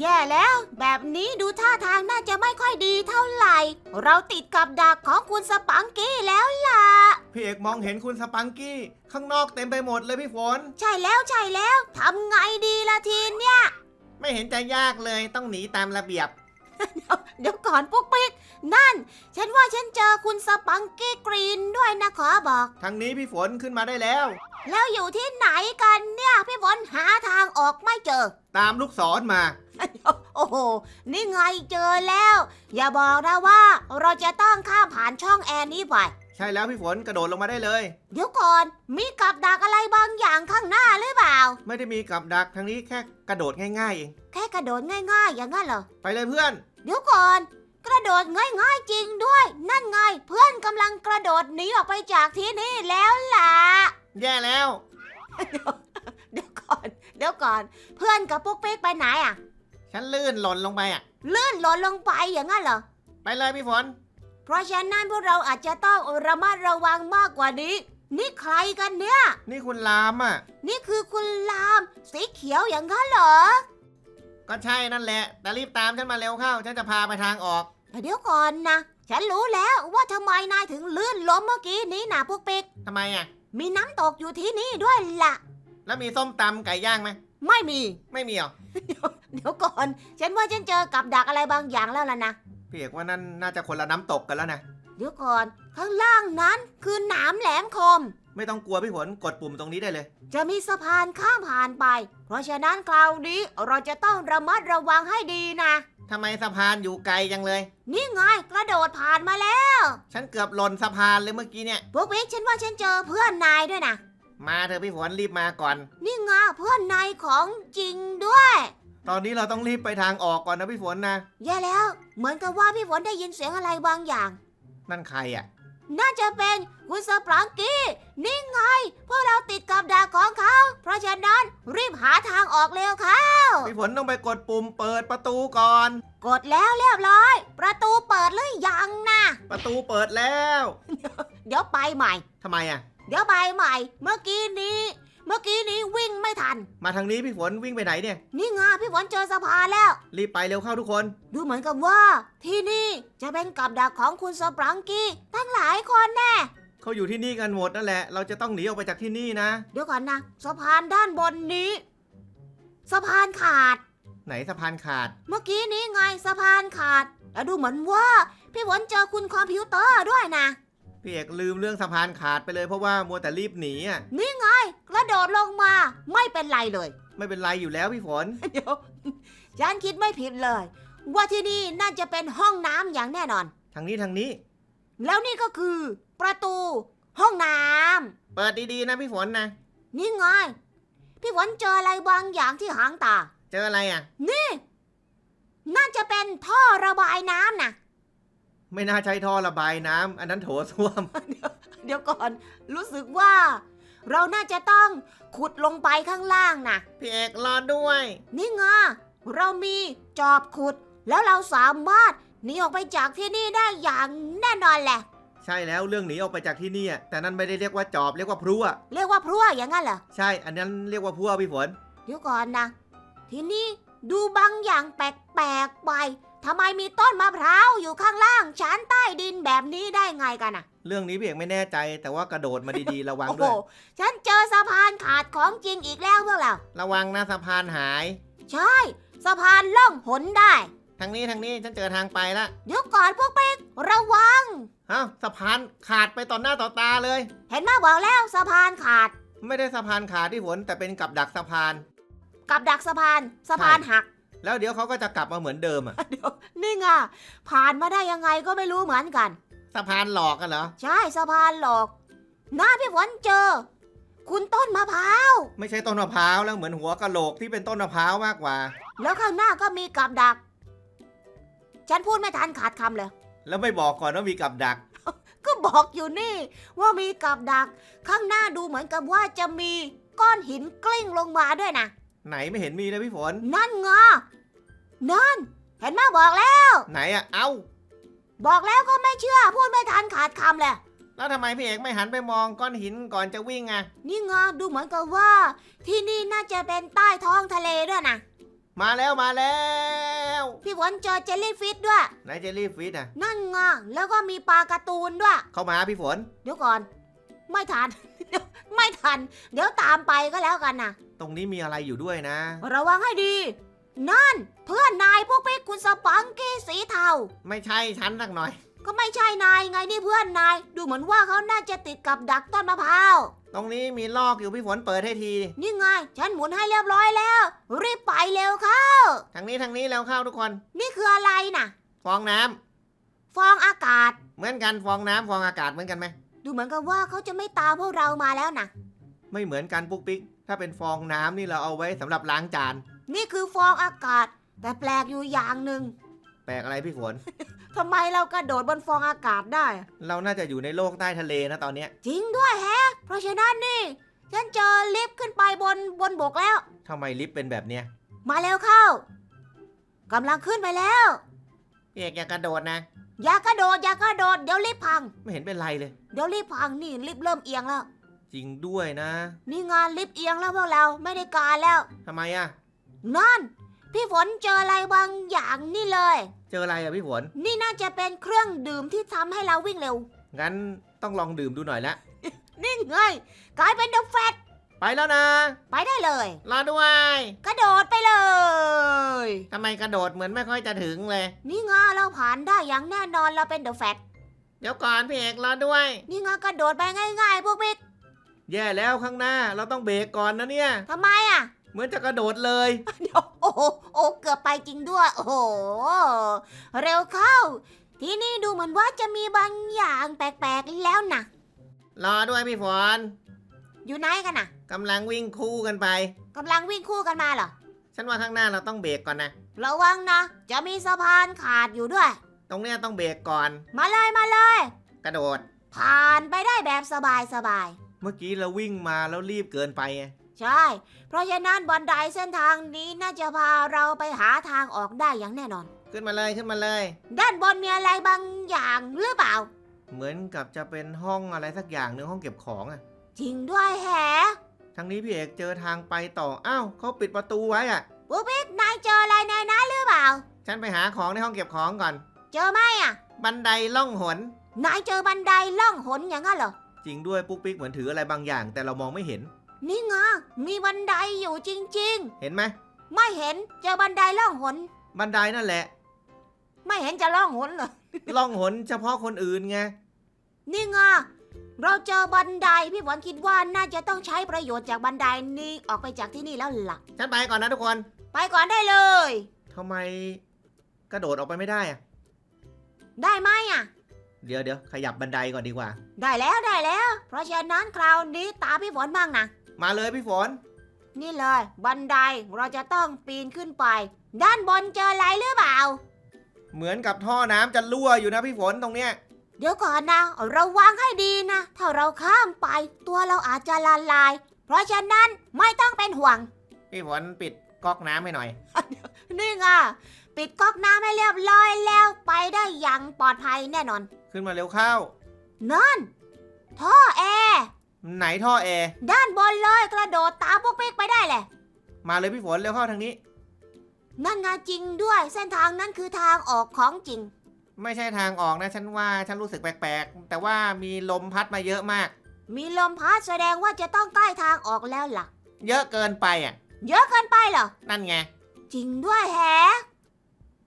แย่แล้ว แบบนี้ดูท่าทางน่าจะไม่ค่อยดีเท่าไหร่ เราติดกับดักของคุณสปังกี้แล้วล่ะ พี่เอกมองเห็นคุณสปังกี้ ข้างนอกเต็มไปหมดเลยพี่ฝน ใช่แล้วใช่แล้วทำไงดีล่ะทีเนี่ย ไม่เห็นจะยากเลยต้องหนีตามระเบียบ เดี๋ยวก่อนปุ๊กปิ๊กนั่น ฉันว่าฉันเจอคุณสปังกี้กรีนด้วยนะขอบอก ทางนี้พี่ฝนขึ้นมาได้แล้ว แล้วอยู่ที่ไหนกันเนี่ย พี่ฝนหาทางออกไม่เจอ ตามลูกศรมา โอ้โห นี่ไงเจอแล้ว อย่าบอกนะว่าเราจะต้องข้ามผ่านช่องแอร์นี้ไป ใช่แล้วพี่ฝนกระโดดลงมาได้เลย เดี๋ยวก่อน มีกับดักอะไรบางอย่างข้างหน้าหรือเปล่า ไม่ได้มีกับดักทางนี้แค่กระโดดง่ายๆเองแค่กระโดดง่ายๆ อย่างนั้นเหรอ ไปเลยเพื่อน เดี๋ยวก่อน กระโดดง่ายๆจริงด้วย นั่นไงเพื่อนกำลังกระโดดหนีออกไปจากที่นี่แล้วล่ะ แย่แล้ว เดี๋ยวก่อน เดี๋ยวก่อน เพื่อนกับปุ๊กปิ๊กไปไหนอะ ฉันลื่นหล่นลงไปอะ ลื่นหล่นลงไปอย่างนั้นเหรอ ไปเลยพี่ฝน เพราะฉะนั้นพวกเราอาจจะต้องระมัดระวังมากกว่านี้ นี่ใครกันเนี่ย นี่คุณลามอะ นี่คือคุณลาม สีเขียวอย่างนั้นเหรอ ก็ใช่นั่นแหละ แต่รีบตามฉันมาเร็วเข้า ฉันจะพาไปทางออกแต่เดี๋ยวก่อนนะ ฉันรู้แล้วว่าทำไมนายถึงลื่นล้มเมื่อกี้นี้นะพวกปิ๊กทำไมอะ มีน้ำตกอยู่ที่นี่ด้วยล่ะ แล้วมีส้มตำไก่ย่างไหม ไม่มี ไม่มีหรอ เดี๋ยวก่อน ฉันว่าฉันเจอกับดักอะไรบางอย่างแล้วล่ะนะ พี่เอกว่านั่นน่าจะคนละน้ำตกกันแล้วนะ เดี๋ยวก่อน ข้างล่างนั้นคือหนามแหลมคม ไม่ต้องกลัวพี่ฝนกดปุ่มตรงนี้ได้เลย จะมีสะพานข้ามผ่านไป เพราะฉะนั้นคราวนี้เราจะต้องระมัดระวังให้ดีนะ ทำไมสะพานอยู่ไกลจังเลย นี่ไงกระโดดผ่านมาแล้ว ฉันเกือบหล่นสะพานเลยเมื่อกี้เนี่ย พวกปิ๊กฉันว่าฉันเจอเพื่อนนายด้วยนะ มาเถอะพี่ฝนรีบมาก่อน นี่ไงเพื่อนนายของจริงด้วย ตอนนี้เราต้องรีบไปทางออกก่อนนะพี่ฝนนะ แย่แล้ว เหมือนกับว่าพี่ฝนได้ยินเสียงอะไรบางอย่าง นั่นใครอะ น่าจะเป็นคุณสปรังกี้ นี่ไง พวกเราติดกับดักของเขา เพราะฉะนั้นรีบหาทางออกเร็วค่ะ พี่ฝนต้องไปกดปุ่มเปิดประตูก่อน กดแล้วเรียบร้อย ประตูเปิดหรือยังนะ ประตูเปิดแล้ว เดี๋ยวไปใหม่ ทำไมอะ เดี๋ยวไปใหม่ เมื่อกี้นี้ เมื่อกี้นี้วิ่งไม่ทัน มาทางนี้พี่ฝนวิ่งไปไหนเนี่ย นี่ไงพี่ฝนเจอสะพานแล้ว รีบไปเร็วเข้าทุกคน ดูเหมือนกับว่า ที่นี่จะเป็นกับดักของคุณสปรังกี้ ตั้งหลายคนแน่ เขาอยู่ที่นี่กันหมดนั่นแหละ เราจะต้องหนีออกไปจากที่นี่นะ เดี๋ยวก่อนนะสะพานด้านบนนี้ สะพานขาด ไหนสะพานขาด เมื่อกี้นี้ไงสะพานขาดแล้วดูเหมือนว่า พี่ฝนเจอคุณคอมพิวเตอร์ด้วยนะ พี่เอกลืมเรื่องสะพานขาดไปเลยเพราะว่ามัวแต่รีบหนีอะนี่ไง กระโดดลงมาไม่เป็นไรเลย ไม่เป็นไรอยู่แล้วพี่ฝน เดี๋ยวฉันคิดไม่ผิดเลย ว่าที่นี่น่าจะเป็นห้องน้ำอย่างแน่นอน ทางนี้ทางนี้ แล้วนี่ก็คือ ประตู ห้องน้ำเปิดดีๆนะพี่ฝนนะ นี่ไง พี่ฝนเจออะไรบางอย่างที่หางตา เจออะไรอะ น่าจะเป็นท่อระบายน้ำนะ ไม่น่าใช้ท่อระบายน้ำอันนั้นโถส้วมเดี๋ยวก่อน รู้สึกว่า เราน่าจะต้องขุดลงไปข้างล่างนะพี่เอกรอด้วย นี่ไงเรามีจอบขุด แล้วเราสามารถหนีออกไปจากที่นี่ได้อย่างแน่นอนแหละ ใช่แล้วเรื่องหนีออกไปจากที่นี่อะแต่นั้นไม่ได้เรียกว่าจอบเรียกว่าพลั่วเรียกว่าพรั่วอย่างนั้นเหรอ ใช่ อันนั้นเรียกว่าพลั่วพี่ฝน เดี๋ยวก่อนนะ ที่นี่ดูบางอย่างแปลกๆไป ทำไมมีต้นมะพร้าวอยู่ข้างล่างชั้นใต้ดินแบบนี้ได้ไงกันอะเรื่องนี้พี่เอกไม่แน่ใจแต่ว่ากระโดดมาดีๆ ระวังโอ้โหด้วย ฉันเจอสะพานขาดของจริงอีกแล้วพวกเรา ระวังนะสะพานหาย ใช่ สะพานล่องหนได้ทางนี้ทางนี้ฉันเจอทางไปละเดี๋ยวก่อนพวกเป็กระวัง เอ้าสะพานขาดไปต่อหน้าต่อตาเลย เห็นมาบอกแล้วสะพานขาด ไม่ได้สะพานขาดที่ฝนแต่เป็นกับดักสะพาน กับดักสะพานสะพานหัก แล้วเดี๋ยวเขาก็จะกลับมาเหมือนเดิมอะ เดี๋ยวนี่ไงผ่านมาได้ยังไงก็ไม่รู้เหมือนกัน สะพานหลอกกันเหรอ ใช่สะพานหลอกหน้าพี่ฝนเจอ คุณต้นมะพร้าว ไม่ใช่ต้นมะพร้าวแล้วเหมือนหัวกะโหลกที่เป็นต้นมะพร้าวมากกว่า แล้วข้างหน้าก็มีกับดัก ฉันพูดไม่ทันขาดคำเลย แล้วไม่บอกก่อนว่ามีกับดัก ก็บอกอยู่นี่ ว่ามีกับดัก ข้างหน้าดูเหมือนกับว่าจะมีก้อนหินกลิ้งลงมาด้วยนะ ไหนไม่เห็นมีเลยพี่ฝน นั่นไงนั่น เห็นมาบอกแล้ว ไหนอะเอ้า บอกแล้วก็ไม่เชื่อ พูดไม่ทันขาดคำเลยแล้วทำไมพี่เอกไม่หันไปมองก้อนหินก่อนจะวิ่งอะนี่ไงดูเหมือนกับว่า ที่นี่น่าจะเป็นใต้ท้องทะเลด้วยนะ มาแล้วมาแล้วพี่ฝนเจอเจลลี่ฟิชด้วย ไหนเจลลี่ฟิตอะนั่นไงแล้วก็มีปลาการ์ตูนด้วย เข้ามาพี่ฝน เดี๋ยวก่อน ไม่ทันเดี๋ยวไม่ทัน เดี๋ยวตามไปก็แล้วกันนะ ตรงนี้มีอะไรอยู่ด้วยนะ ระวังให้ดี นั่น เพื่อนนายพวกพี่คุณสปังกี้สีเทา ไม่ใช่ฉันสักหน่อย ก็ไม่ใช่นายไงนี่เพื่อนนาย ดูเหมือนว่าเขาน่าจะติดกับดักต้นมะพร้าว ตรงนี้มีลอกอยู่พี่ฝนเปิดให้ที นี่ไง ฉันหมุนให้เรียบร้อยแล้ว รีบไปเร็วค่ะทางนี้ทางนี้แล้วเข้าทุกคน นี่คืออะไรน่ะ ฟองน้ำฟองอากาศ เหมือนกันฟองน้ำฟองอากาศเหมือนกันไหม ดูเหมือนกับว่าเขาจะไม่ตามพวกเรามาแล้วนะ ไม่เหมือนกันปุ๊กปิ๊ก ถ้าเป็นฟองน้ำนี่เราเอาไว้สำหรับล้างจาน นี่คือฟองอากาศ แต่แปลกอยู่อย่างหนึ่งแปลกอะไรพี่ฝน ทำไมเรากระโดดบนฟองอากาศได้ เราน่าจะอยู่ในโลกใต้ทะเลนะตอนเนี้ยจริงด้วยแฮะ เพราะฉะนั้นนี่ ฉันเจอลิฟต์ขึ้นไปบนบนบกแล้ว ทำไมลิฟต์เป็นแบบเนี้ยมาแล้วเข้ากำลังขึ้นไปแล้ว พี่เอกอย่ากระโดดนะ อย่ากระโดดอย่ากระโดดเดี๋ยวลิฟต์พัง ไม่เห็นเป็นไรเลย เดี๋ยวลิฟต์พังนี่ลิฟต์เริ่มเอียงแล้ว จริงด้วยนะนี่งานลิฟต์เอียงแล้วพวกเราไม่ได้การแล้วทำไมอะนั่น พี่ฝนเจออะไรบางอย่างนี่เลย เจออะไรอะพี่ฝน นี่น่าจะเป็นเครื่องดื่มที่ทำให้เราวิ่งเร็ว งั้นต้องลองดื่มดูหน่อยละ นี่ไงกลายเป็นเดอะแฟตไปแล้วนะ ไปได้เลย รอด้วย กระโดดไปเลย ทำไมกระโดดเหมือนไม่ค่อยจะถึงเลย นี่ไงเราผ่านได้อย่างแน่นอนเราเป็นเดอะแฟตเดี๋ยวก่อนพี่เอกรอด้วย นี่ไงกระโดดไปง่าย ๆ พวกพี่ แย่แล้วข้างหน้าเราต้องเบรกก่อนนะเนี่ย ทำไมอะ เหมือนจะกระโดดเลย เดี๋ยวโอ้โหโอ้เกือบไปจริงด้วย โอ้โห เร็วเข้า ที่นี่ดูเหมือนว่าจะมีบางอย่างแปลกๆแล้วนะรอด้วยพี่ฝนอยู่ไหนกันนะกำลังวิ่งคู่กันไป กำลังวิ่งคู่กันมาเหรอ ฉันว่าข้างหน้าเราต้องเบรกก่อนนะ ระวังนะ จะมีสะพานขาดอยู่ด้วย ตรงเนี้ยต้องเบรกก่อน มาเลยมาเลย กระโดด ผ่านไปได้แบบสบายสบาย เมื่อกี้เราวิ่งมาแล้วรีบเกินไปไงๆใช่ เพราะฉะนั้นบันไดเส้นทางนี้น่าจะพาเราไปหาทางออกได้อย่างแน่นอน ขึ้นมาเลยขึ้นมาเลย ด้านบนมีอะไรบางอย่างหรือเปล่า เหมือนกับจะเป็นห้องอะไรสักอย่างหนึ่งห้องเก็บของอะจริงด้วยแฮะทางนี้พี่เอกเจอทางไปต่ออ้าวเขาปิดประตูไว้อะปุ๊บปิ๊กนายเจออะไรในนั้นหรือเปล่า ฉันไปหาของในห้องเก็บของก่อน เจอไหมอะ บันไดล่องหน นายเจอบันไดล่องหนอย่างนั้นเหรอ จริงด้วยปุ๊กปิ๊กเหมือนถืออะไรบางอย่าง แต่เรามองไม่เห็น นี่ไงมีบันไดอยู่จริง เห็นไหมๆ ไม่เห็นเจอบันไดล่องหน บันไดนั่นแหละ ไม่เห็นจะล่องหนเหรอล่องหนเฉพาะคนอื่นไง นี่ไงเราเจอบันไดพี่ฝนคิดว่าน่าจะต้องใช้ประโยชน์จากบันไดนี้ออกไปจากที่นี่แล้วล่ะ ฉันไปก่อนนะทุกคนไปก่อนได้เลย ทำไมกระโดดออกไปไม่ได้อะได้ไหมอะ เดี๋ยวเดี๋ยวขยับบันไดก่อนดีกว่า ได้แล้วได้แล้ว เพราะฉะนั้นคราวนี้ตามพี่ฝนบ้างนะ มาเลยพี่ฝน นี่เลย บันไดเราจะต้องปีนขึ้นไป ด้านบนเจออะไรหรือเปล่า เหมือนกับท่อน้ำจะรั่วอยู่นะพี่ฝนตรงเนี้ย เดี๋ยวก่อนนะระวังให้ดีนะ ถ้าเราข้ามไป ตัวเราอาจจะละลาย เพราะฉะนั้นไม่ต้องเป็นห่วง พี่ฝนปิดก๊อกน้ำให้หน่อย นี่ไงปิดก๊อกน้ำให้เรียบร้อยแล้วไปได้อย่างปลอดภัยแน่นอน ขึ้นมาเร็วเข้า นั่น ท่อแอร์ไหนท่อแอร์ด้านบนเลยกระโดดตามพวกปิ๊กไปได้เลยมาเลยพี่ฝนเร็วเข้าทางนี้ นั่นไงจริงด้วย เส้นทางนั้นคือทางออกของจริง ไม่ใช่ทางออกนะฉันว่าฉันรู้สึกแปลกๆ แต่ว่ามีลมพัดมาเยอะมาก มีลมพัดแสดงว่าจะต้องใกล้ทางออกแล้วล่ะ เยอะเกินไปอะ เยอะเกินไปเหรอ นั่นไง จริงด้วยแฮะ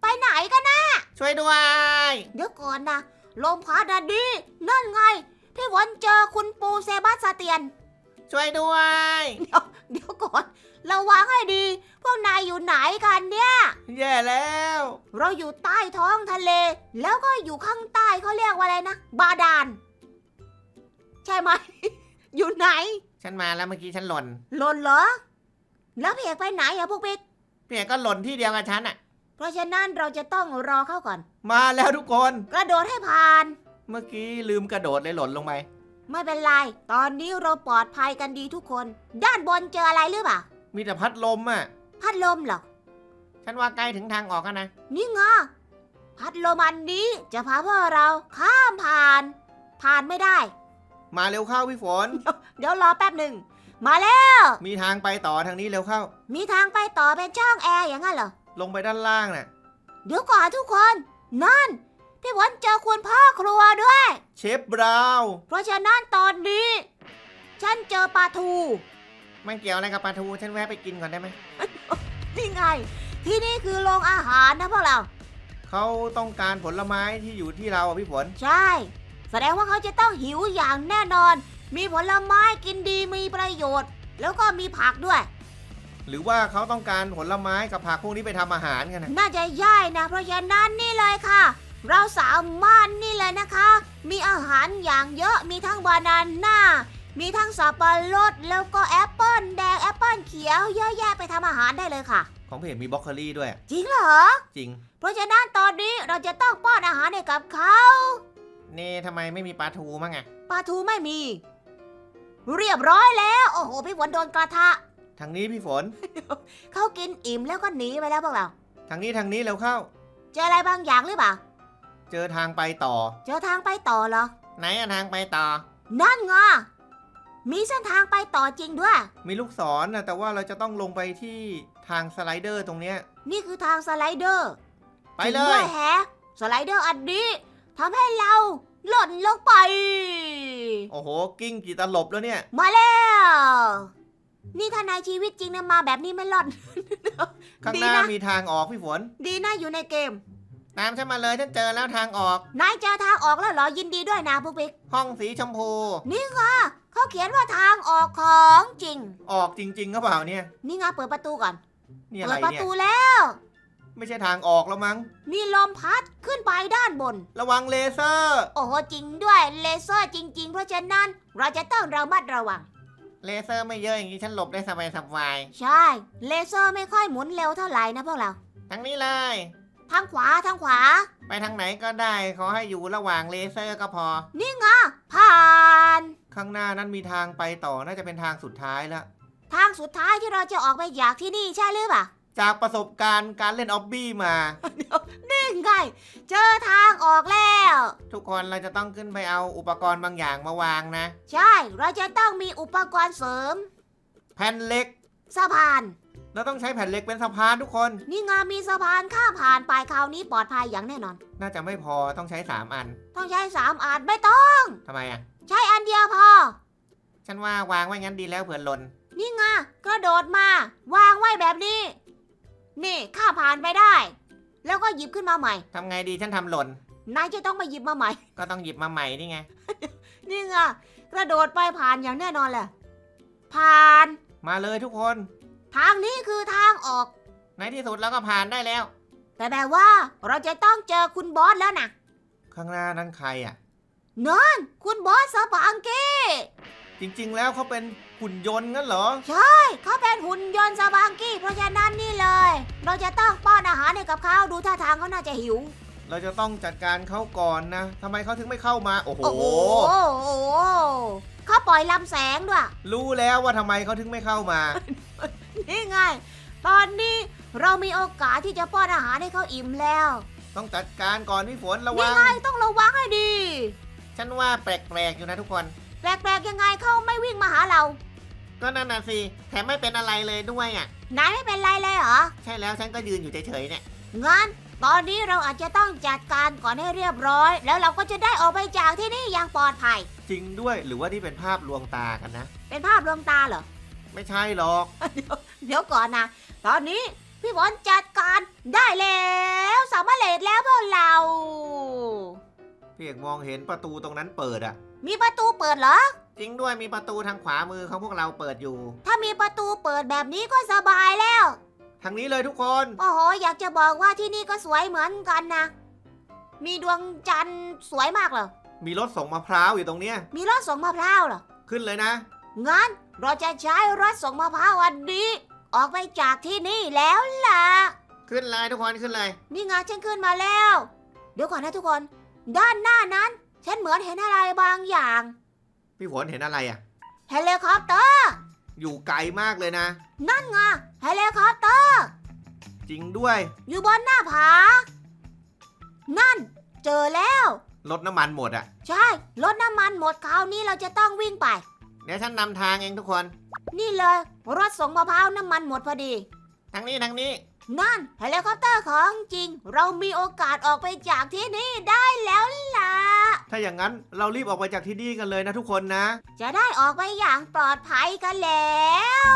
ไปไหนกันนะช่วยด้วย เดี๋ยวก่อนนะ ลมพัดอะดีนั่นไง พี่ฝนเจอคุณปูเซบาสเตียน ช่วยด้วย เดี๋ยวก่อนระวังให้ดี พวกนายอยู่ไหนกันเนี่ย แย่แล้ว เราอยู่ใต้ท้องทะเล แล้วก็อยู่ข้างใต้เขาเรียกว่าอะไรนะ บาดาล ใช่ไหม อยู่ไหน ฉันมาแล้วเมื่อกี้ฉันหล่นหล่นเหรอ แล้วพี่เอกไปไหนอะพวกปิ๊กพี่เอกก็หล่นที่เดียวกับฉันอะเพ ราะฉะนั้นเราจะต้องรอเข้าก่อน มาแล้วทุกคน กระโดดให้ผ่าน เมื่อกี้ลืมกระโดดเลยหล่นลงไป ไม่เป็นไร ตอนนี้เราปลอดภัยกันดีทุกคน ด้านบนเจออะไรหรือเปล่า มีแต่พัดลมอะ พัดลมเหรอ ฉันว่าใกล้ถึงทางออกแล้วนะ นี่ไงพัดลมอันนี้จะพาพวกเราข้ามผ่าน ผ่านไม่ได้ มาเร็วเข้าพี่ฝน เดี๋ยวรอแป๊บหนึ่ง มาแล้ว มีทางไปต่อทางนี้เร็วเข้า มีทางไปต่อเป็นช่องแอร์อย่างนั้นเหรอ ลงไปด้านล่างน่ะ เดี๋ยวก่อนทุกคน นั่น พี่ฝนเจอคุณพ่อครัวด้วย เชฟบราวน์เพราะฉะนั้นตอนนี้ ฉันเจอปลาทูมันเกี่ยวอะไรกับปลาทูฉันแวะไปกินก่อนได้ไหมนี่ไง ที่นี่คือโรงอาหารนะพวกเรา เขาต้องการผลไม้ที่อยู่ที่เราอะพี่ฝนใช่ แสดงว่าเขาจะต้องหิวอย่างแน่นอน มีผลไม้กินดีมีประโยชน์ แล้วก็มีผักด้วย หรือว่าเขาต้องการผลไม้กับผักพวกนี้ไปทำอาหารกันนะน่าจะย่ายนะ เพราะฉะนั้นนี่เลยค่ะ เราสามารถนี่เลยนะคะ มีอาหารอย่างเยอะมีทั้งบานาน่ามีทั้งสับปะรดแล้วก็แอปเปิ้ลแดงแอปเปิ้ลเขียวเยอะแยะไปทำอาหารได้เลยค่ะ ของเพจมีบล็อกโคลี่ด้วย จริงเหรอ จริง เพราะฉะนั้นตอนนี้เราจะต้องป้อนอาหารให้กับเขานี่ทำไมไม่มีปลาทูมั้งอะปลาทูไม่มี เรียบร้อยแล้ว โอ้โหพี่ฝนโดนกระทะ ทางนี้พี่ฝน เขากินอิ่มแล้วก็หนีไปแล้วพวกเรา ทางนี้ทางนี้เร็วเข้า เจออะไรบางอย่างหรือเปล่า เจอทางไปต่อ เจอทางไปต่อเหรอ ไหนอะทางไปต่อ นั่นไงมีเส้นทางไปต่อจริงด้วย มีลูกศรนะแต่ว่าเราจะต้องลงไปที่ทางสไลเดอร์ตรงเนี้ย นี่คือทางสไลเดอร์ไปจริงเลด้วย ยแฮะสไลเดอร์อันนี้ทำให้เราหล่นลงไป โอ้โห กิ้งกี่ตลบแล้วเนี่ย มาแล้ว นี่ถ้าในชีวิตจริงนะมาแบบนี้ไม่หล่อนข้างดีหน้านะ มีทางออกพี่ฝน ดีนะอยู่ในเกม ตามฉันมาเลยฉันเจอแล้วทางออก นายเจอทางออกแล้วเหรอยินดีด้วยนะปุ๊กปิ๊กห้องสีชมพู นี่ไงเขาเขียนว่าทางออกของจริง ออกจริงๆก็เปล่าเนี่ย นี่ไงเปิดประตูก่อนนี่อะเปิไรดประเนี่ย ตูแล้ว ไม่ใช่ทางออกแล้วมั้ง มีลมพัดขึ้นไปด้านบน ระวังเลเซอร์ โอ้โหจริงด้วยเลเซอร์จริง ๆ เพราะฉะนั้นเราจะต้องระมัดระวัง เลเซอร์ไม่เยอะอย่างนี้ฉันหลบได้สบายสบายใช่ เลเซอร์ไม่ค่อยหมุนเร็วเท่าไหร่นะพวกเราๆทางนี้เลย ทางขวาทางขวา ไปทางไหนก็ได้ ขอให้อยู่ระหว่างเลเซอร์ก็พอ นี่ไงผ่าน ข้างหน้านั้นมีทางไปต่อน่าจะเป็นทางสุดท้ายแล้วทางสุดท้ายที่เราจะออกไปจากที่นี่ใช่หรือเปล่า จากประสบการณ์การเล่นออบบี้มานี่ไงเจอทางออกแล้ว ทุกคนเราจะต้องขึ้นไปเอาอุปกรณ์บางอย่างมาวางนะ ใช่ เราจะต้องมีอุปกรณ์เสริมแผ่นเหล็ก สะพาน เราต้องใช้แผ่นเหล็กเป็นสะพานทุกคน นี่ไงมีสะพานข้ามผ่านไปคราวนี้ปลอดภัยอย่างแน่นอน น่าจะไม่พอต้องใช้สามอันต้องใช้สามอันไม่ต้อง ทำไมอะ ใช้อันเดียวพอ ฉันว่าวางไว้งั้นดีแล้วเผื่อหล่นนี่ไงกระโดดมา วางไว้แบบนี้ นี่ข้ามผ่านไปได้ แล้วก็หยิบขึ้นมาใหม่ ทำไงดีฉันทำหล่น นายจะต้องมาหยิบมาใหม่ ก็ต้องหยิบมาใหม่นี่ไง นี่ไงกระโดดไปผ่านอย่างแน่นอนแหละ ผ่าน มาเลยทุกคน ทางนี้คือทางออก ในที่สุดเราก็ผ่านได้แล้ว แต่แบบว่าเราจะต้องเจอคุณบอสแล้วนะข้างหน้านั้นใครอะนั่นคุณบอสสปังเก้จริง ๆ แล้วเขาเป็น หุ่นยนต์งั้นเหรอเขาเป็นหุ่นยนต์สปังกี้ เพราะฉะนั้นนี่เลย เราจะต้องป้อนอาหารให้กับเขาดูท่าทางเขาน่าจะหิว เราจะต้องจัดการเขาก่อนนะทำไมเขาถึงไม่เข้ามา โอ้โห โอ้โหโอ้โหเขาปล่อยลำแสงด้วย รู้แล้วว่าทำไมเขาถึงไม่เข้ามา นี่ไง ตอนนี้เรามีโอกาสที่จะป้อนอาหารให้เขาอิ่มแล้ว ต้องจัดการก่อนพี่ฝนระนี่วังไงต้องระวังให้ดี ฉันว่าแปลกๆอยู่นะทุกคน แปลกๆยังไงเขาไม่วิ่งมาหาเรา ก็นั่นน่ะสิแถมไม่เป็นอะไรเลยด้วยอะ นายไม่เป็นไรเลยเหรอ ใช่แล้วฉันก็ยืนอยู่เฉยๆเนี่ย งั้นตอนนี้เราอาจจะต้องจัดการก่อนให้เรียบร้อย แล้วเราก็จะได้ออกไปจากที่นี่อย่างปลอดภัย จริงด้วยหรือว่านี่เป็นภาพลวงตากันนะ เป็นภาพลวงตาเหรอ ไม่ใช่หรอก เดี๋ยวก่อนนะ ตอนนี้พี่บอลจัดการได้แล้วสามารถเลดแล้วพวกเรา พี่เอกมองเห็นประตูตรงนั้นเปิดอะ มีประตูเปิดเหรอ จริงด้วยมีประตูทางขวามือของพวกเราเปิดอยู่ ถ้ามีประตูเปิดแบบนี้ก็สบายแล้ว ทางนี้เลยทุกคน โอ้โห อยากจะบอกว่าที่นี่ก็สวยเหมือนกันนะ มีดวงจันทร์สวยมากเลยมีรถส่งมะพร้าวอยู่ตรงเนี้ย มีรถส่งมะพร้าวเหรอ ขึ้นเลยนะ งั้นเราจะใช้รถส่งมะพร้าวอันนี้ ออกไปจากที่นี่แล้วล่ะ ขึ้นเลยทุกคนขึ้นเลย นี่ไงฉันขึ้นมาแล้ว เดี๋ยวก่อนนะทุกคน ด้านหน้านั้น ฉันเหมือนเห็นอะไรบางอย่าง พี่ฝนเห็นอะไรอะ เฮลิคอปเตอร์อยู่ไกลมากเลยนะ นั่นไงเฮลิคอปเตอร์จริงด้วย อยู่บนหน้าผา นั่น เจอแล้ว รถน้ำมันหมดอะ ใช่รถน้ำมันหมดคราวนี้เราจะต้องวิ่งไป เดี๋ยวฉันนำทางเองทุกคน นี่เลยรถส่งมะพร้าวน้ำมันหมดพอดี ทางนี้ทางนี้ นั่นเฮลิคอปเตอร์ของจริง เรามีโอกาสออกไปจากที่นี่ได้แล้วล่ะ ถ้าอย่างนั้นเรารีบออกไปจากที่นี่กันเลยนะทุกคนนะ จะได้ออกไปอย่างปลอดภัยกันแล้ว